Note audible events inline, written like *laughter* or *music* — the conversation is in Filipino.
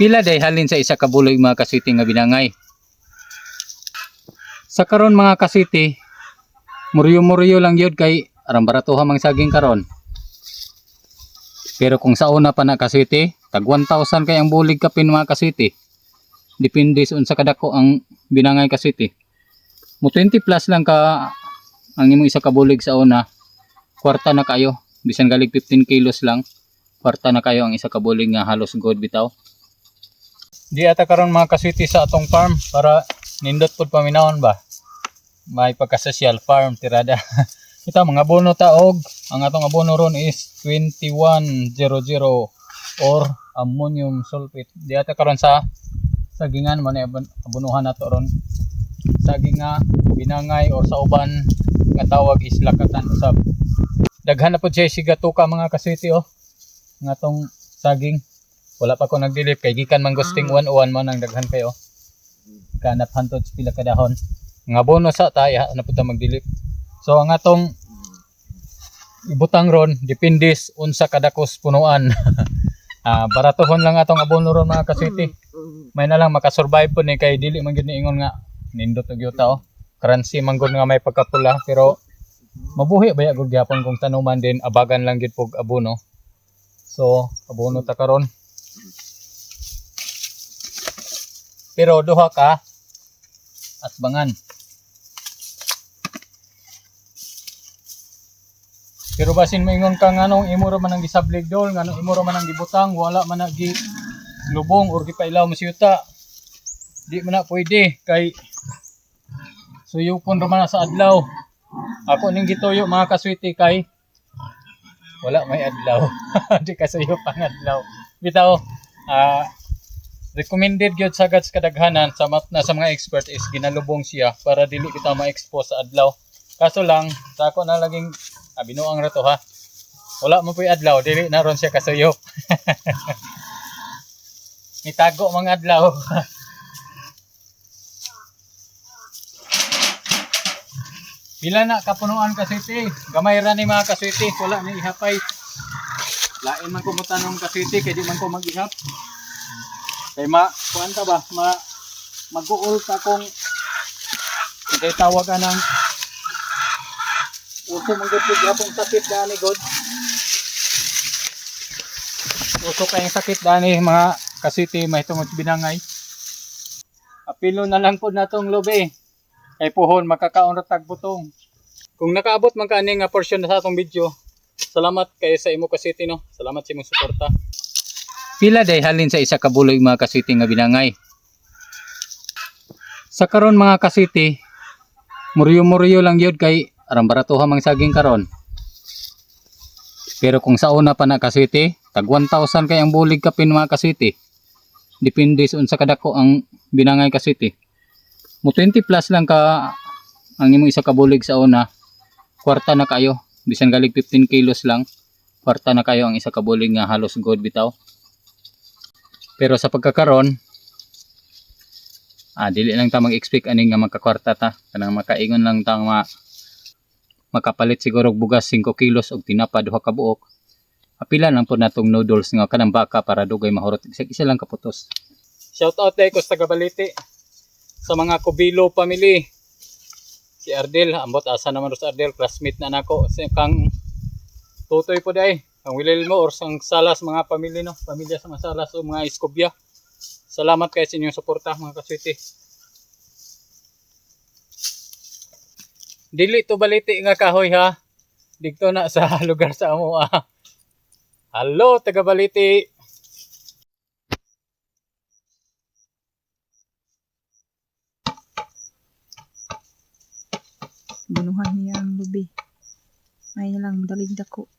Pila day halin sa isa ka buloy mga kasiti nga binangay. Sa karon mga kasiti, muryo-muryo lang yun kay arang baratuha mang saging karon. Pero kung sa una pa na kasiti, tag 1,000 kay ang bulig kapin mga kasiti. Depende sa unsa kadako ang binangay kasiti. Mo 20 plus lang ka ang imong isa ka bulig sa una. Kwarta na kayo. Bisan galig 15 kilos lang. Kwarta na kayo ang isa ka bulig nga halos good bitaw. Di ata karon mga kasiti sa atong farm para nindot pud paminawon ba. May pagka-social farm tirada. *laughs* Ito mga abono taog. Ang atong abono ron is 2100 or ammonium sulfate. Di ata karon sa sagingan man abon- abonuhan nato ron. Saginga, binangay or sa uban nga tawag is lakatan usab. Daghan na po siya sigatuka mga kasiti oh. Nga tong saging. Wala pa ko nagdilip kay gikan man gusting 101 man ang daghan kayo. Kanap hantod pila ka dahon. Nga bono sa taya na punta magdilip. So ang atong ibutang ron depende sa unsa kadakos punuan. *laughs* ah baratohon lang atong abono ron mga kasiti. May na lang makasurvive po ni kay dili man gyud ni ingon nga nindot og yuta oh. Currency man gud nga may pagkapula pero mabuhi ba gud gyapon kung tanuman din abagan lang gid pog abono. So abono ta karon. Pero duha ka at bangan. Pero basin maingon ka nga nung imo ra man ang gisablig dol, nga nung imo ra man ang gibutang, wala man gi lubong or gipailaw mo siyuta. Di man na pwede kay suyupon ra man na sa adlaw. Ako ning gituyo mga kaswiti kay wala may adlaw. *laughs* Di kasuyo pang adlaw. Bitaw, ah recommended gyud sa gads kadaghanan sa mat na sa mga expert is ginalubong siya para dili kita ma-expose sa adlaw. Kaso lang, sa ako na laging ah, binuang ra to ha. Wala mo po'y adlaw, dili na ron siya kasuyop. *laughs* Itago mga adlaw. *laughs* Pila na kapunuan kasiti. Gamay ra ni mga kasiti, wala ni ihapay. Lain man ko mutanong kasiti kay di man ko mag-ihap. Kay ma, kuan ta ba, ma mag-uul ta kung kay tawag ka ng uso mong gud gapong sakit dani god. Uso kayong sakit dani mga kasiti may tungod binangay. Apilo na lang po natong lobe. Kay puhon makakaon ra tag butong. Kung nakaabot man kani nga portion na sa atong video, salamat kayo sa imo kasiti no. Salamat sa imong suporta. Pila day halin sa isa ka buloy mga kasiti nga binangay. Sa karon mga kasiti, muryo-muryo lang yun kay arang baratuha mang saging karon. Pero kung sa una pa na kasiti, tag 1,000 kay ang bulig kapin mga kasiti. Depende sa unsa kadako ang binangay kasiti. Mo 20 plus lang ka ang imong isa ka bulig sa una. Kwarta na kayo. Bisan galig 15 kilos lang. Kwarta na kayo ang isa ka bulig nga halos good bitaw. Pero sa pagkakaron, ah, dili lang ta mag-expect ani nga magkakwarta ta. Kanang makaingon lang ta nga makapalit siguro og bugas 5 kilos og tinapa duha ka buok. Apila lang po natong noodles nga kanang baka para dugay mahurot. Isa, isa lang kaputos. Shout out day ko sa Gabaliti sa mga Kubilo family. Si Ardel, ambot asa naman ro sa Ardel, classmate na nako. Sa kang tutoy po day. Ang wilil mo or sang salas mga pamilya no, pamilya sa mga salas o mga iskobya. Salamat kayo sa inyong suporta mga kaswiti. Dili to baliti nga kahoy ha. Dito na sa *laughs* lugar sa amo ah. Hello, taga baliti. Bunuhan niya ang lubi. Na lang madaling dako.